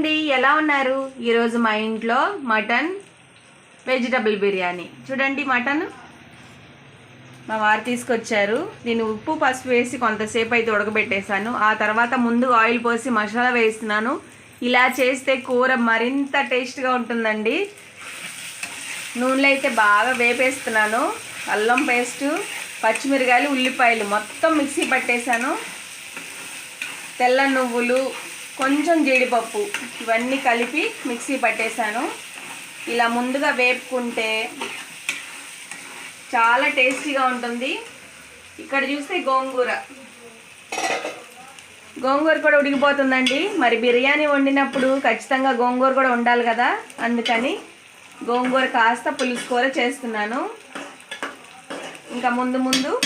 అండి ఎలా ఉన్నారు? ఈరోజు మా ఇంట్లో మటన్ వెజిటబుల్ బిర్యానీ. చూడండి మటన్. మా వారు తీసుకొచ్చారు. నేను ఉప్పు పసుపు వేసి కొంతసేపు అయితే ఉడకబెట్టేశాను. ఆ తర్వాత ముందు ఆయిల్ పోసి మసాలా వేస్తున్నాను. ఇలా చేస్తే కూర మరింత టేస్ట్గా ఉంటుందండి. నూనెలో అయితే బాగా వేపేస్తున్నాను. అల్లం పేస్టు పచ్చిమిరకాయలు ఉల్లిపాయలు మొత్తం మిక్సీ పట్టేశాను. తెల్ల నువ్వులు కొంచెం జీడిపప్పు ఇవన్నీ కలిపి మిక్సీ పట్టేశాను. ఇలా ముందుగా వేపుకుంటే చాలా టేస్టీగా ఉంటుంది. ఇక్కడ చూస్తే గోంగూర. గోంగూర కూడా ఉడికిపోతుందండి. మరి బిర్యానీ వండినప్పుడు ఖచ్చితంగా గోంగూర కూడా ఉండాలి కదా? అందుకని గోంగూర కాస్త పులుసుకూర చేస్తున్నాను. ఇంకా ముందు ముందు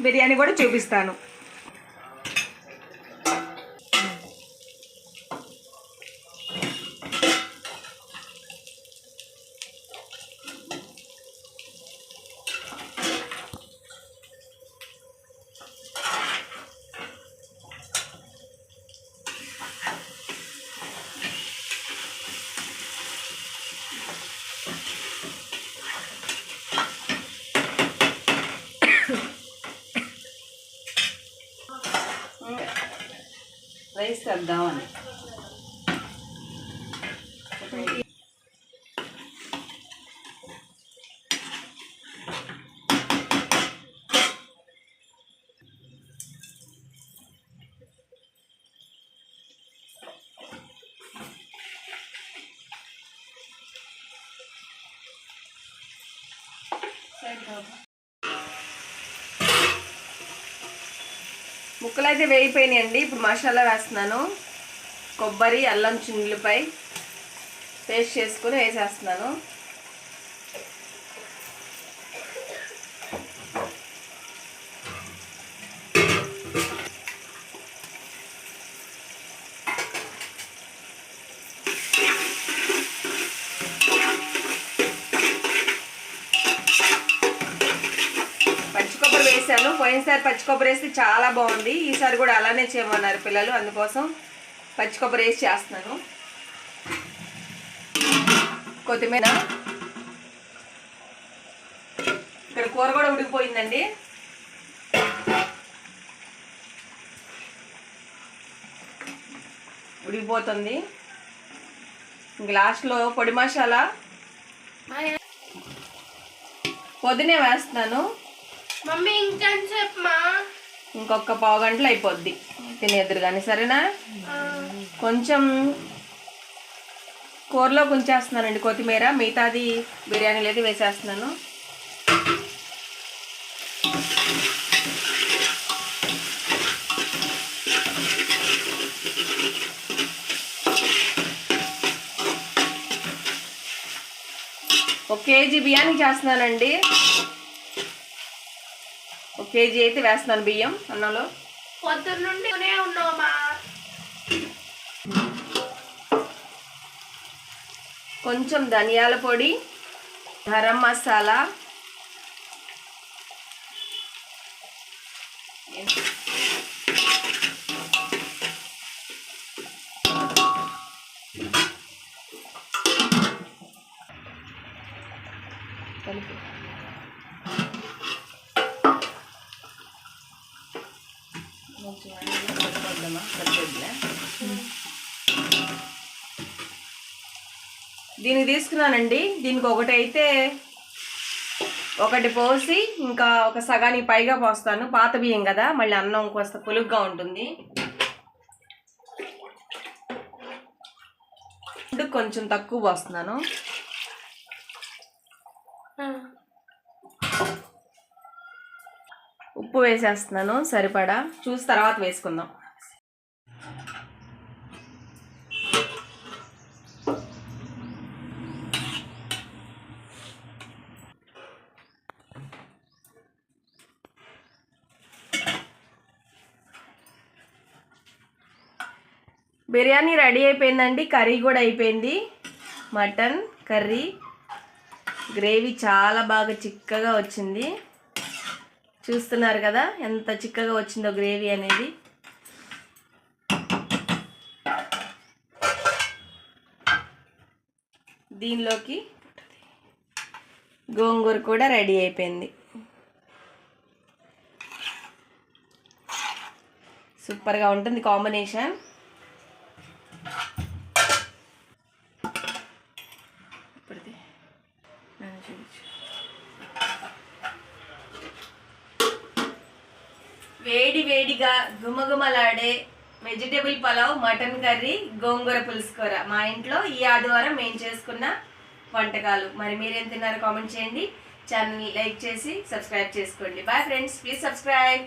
బిర్యానీ కూడా చూపిస్తాను. Raise them down. Thank you. ముక్కలు అయితే వేగిపోయినాయండి. ఇప్పుడు మసాలా వేస్తున్నాను. కొబ్బరి అల్లం చున్నులపై పేస్ట్ చేసుకుని వేసేస్తున్నాను పచ్చి కొబ్బరి వేసాను పోయినసారి పచ్చి కొబ్బరి వేస్తే చాలా బాగుంది. ఈసారి కూడా అలానే చేయమన్నారు పిల్లలు అందుకోసం పచ్చి కొబ్బరి వేసి చేస్తున్నాను. కొత్తిమీర. ఇక్కడ కూర కూడా ఉడికిపోయిందండి. ఉడికిపోతుంది. ఇంక లాస్ట్లో పొడి మసాలా. పొద్దునే వేస్తున్నాను. మమ్మీ ఇంకెంతసేపు మా? ఇంకొక పావు గంటలు అయిపోద్ది. తినేద్దరు కానీ సరేనా? కొంచెం కూరలో ఉంచేస్తున్నానండి కొత్తిమీర మిగతాది బిర్యానీలో అయితే వేసేస్తున్నాను. ఒక కేజీ బియ్యానీ చేస్తున్నానండి. ఒక కేజీ అయితే వేస్తున్నాను బియ్యం అన్నంలో. పొద్దున్న నుండి ఉన్నావు మా. కొంచెం ధనియాల పొడి గరం మసాలా దీన్ని దీనికి తీసుకున్నానండి. దీనికి ఒకటి అయితే ఒకటి పోసి ఇంకా ఒక సగానికి పైగా పోస్తాను. పాత బియ్యం కదా మళ్ళీ అన్నం కాస్త పులుగ్గా ఉంటుంది. కొంచెం తక్కువ పోస్తున్నాను. ఉప్పు వేసేస్తున్నాను సరిపడా. చూసి తర్వాత వేసుకుందాం. బిర్యానీ రెడీ అయిపోయిందండి కర్రీ కూడా అయిపోయింది. మటన్ కర్రీ గ్రేవీ చాలా బాగా చిక్కగా వచ్చింది. చూస్తున్నారు కదా ఎంత చిక్కగా వచ్చిందో గ్రేవీ అనేది. దీనిలోకి గోంగూర కూడా రెడీ అయిపోయింది. సూపర్గా ఉంటుంది కాంబినేషన్. ఇప్పుడుది. నన్ను చూపించు. వేడి వేడిగా గుమగుమలాడే వెజిటేబుల్ పలావ్ మటన్ కర్రీ గోంగూర పులుసుకూర. మా ఇంట్లో ఈ ఆదివారం మేము చేసుకున్న వంటకాలు. మరి మీరేం తిన్నారో కామెంట్ చేయండి. ఛానల్ని లైక్ చేసి సబ్స్క్రైబ్ చేసుకోండి. Bye friends. Please subscribe.